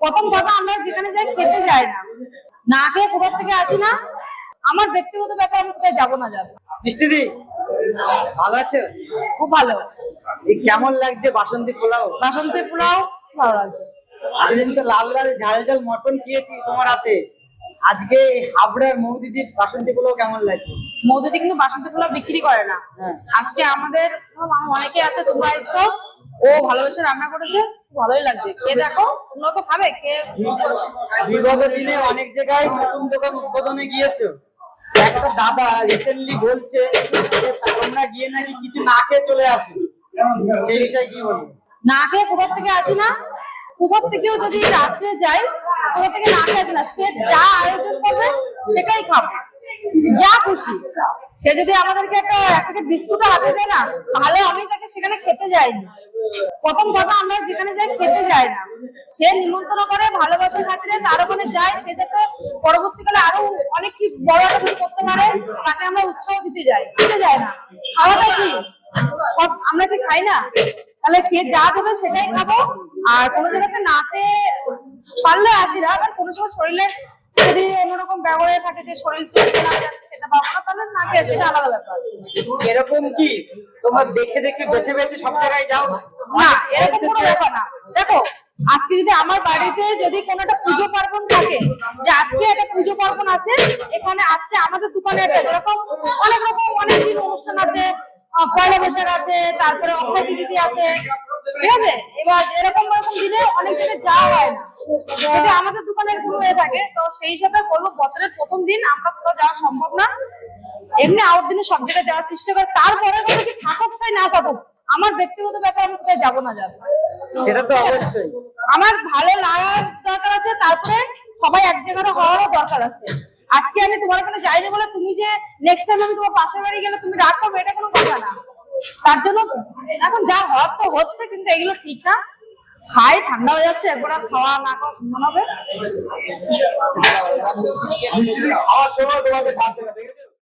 প্রথম কথা আমরা যেখানে যাই খেতে যাই না। না খেয়ে কোথাও থেকে আসি না? আমার ব্যক্তিগত ব্যাপার আমি কোথায় যাব না যাব। মিষ্টিদি ভালো আছো? খুব ভালো। কেমন লাগছে বাসন্তী পোলাও? বাসন্তী পোলাও ভালো লাগছে। এতদিন তো লাল লাল ঝাল ঝাল মটন খেয়েছি তোমার হাতে। আজকে হাবড়ার মৌদিদির বাসন্তী পোলাও কেমন লাগছে? মৌদিদি কিন্তু বাসন্তী পোলাও বিক্রি করে না। হ্যাঁ। আজকে আমাদের অনেকে আছে তোমরা এসো। ও ভালোবেসে রান্না করেছে? ভালোই লাগছে। কে দেখো? তোমরা তো খাবে কে? বিগত দিনে অনেক জায়গায় নতুন দোকান উদ্বোধনে গিয়েছো। একটা দাদা রিসেন্টলি বলছে যে তোমরা গিয়ে নাকি কিছু না খেয়ে চলে আসো। সেই বিষয়ে কি বলব? না খেয়ে কোথাও থেকে আসি না? কোথাও থেকেও যদি রাত্রে যাই কোথাও থেকে না খেয়ে আসি না সে যা আয়োজন করবে সেটাই খাব। যা খুশি। সে যদি আমাদেরকে একটা এক প্যাকেট বিস্কুট হাতে দেয় না তাহলে আমি তাকে সেখানে খেতে যাইনি। প্রথম কথা আমরা যেখানে যাই খেতে যাই না। সে নিমন্ত্রণ করে, ভালোবাসার খাতিরে তার ওখানে যায়। সে যাতে পরবর্তীকালে আরও অনেক কি বড় কিছু করতে পারে, তাকে আমরা উৎসাহ দিতে যাই। খেতে যায় না। খাওয়াটা কি? আমরা কি খাই না? তাহলে সে যা দেবে সেটাই খাব। আর কোনো জায়গাতে না খেয়ে পারলে আসি না আবার কোনো সময় শরীরে যদি অন্যরকম ব্যবহারে থাকে যে শরীর চলছে না খেতে পারব না, তাহলে না খেয়ে সেটা আলাদা ব্যাপার। এরকম কি? তোমরা দেখে দেখে বেছে বেছে সব জায়গায় যাও? না এরকম কোনো ব্যাপার না। দেখো আজকে যদি আমার বাড়িতে যদি কোনো একটা পুজো পার্বণ থাকে যে আজকে একটা পুজো পার্বণ আছে এখানে আজকে আমাদের দোকানে একটা যেরকম অনেক রকম অনেক দিন অনুষ্ঠান আছে পয়লা বৈশাখ আছে তারপরে অক্ষয় তৃতীয়া আছে। ঠিক আছে? এবার এরকম এরকম দিনে অনেক দিনে যাওয়া হয় না। যদি আমাদের দোকানে কোনো হয়ে থাকে তো সেই হিসাবে বলব বছরের প্রথম দিন আমরা কোথাও যাওয়া সম্ভব না। এমনি আউট দিনে সব জায়গায় যাওয়ার চেষ্টা করে। তারপরে কি থাকুক চাই না থাকুক। আমার ব্যক্তিগত ব্যাপার আমি কোথায় যাব না যাব? সেটা তো অবশ্যই। আমার ভালো লাগার দরকার আছে তারপরে সবাই এক জায়গায় হওয়ারও দরকার আছে। আজকে আমি তোমার ওখানে যাইনি বলে তুমি যে নেক্সট টাইম আমি তোমার পাশের বাড়ি গেলে তুমি রাগ করবে এটা কোনো কথা না। তার জন্য এখন যা হওয়ার তো হচ্ছে কিন্তু এগুলো ঠিক না। খাই ঠান্ডা হয়ে যাচ্ছে এরপর আর খাওয়া না খাওয়া মনে হবে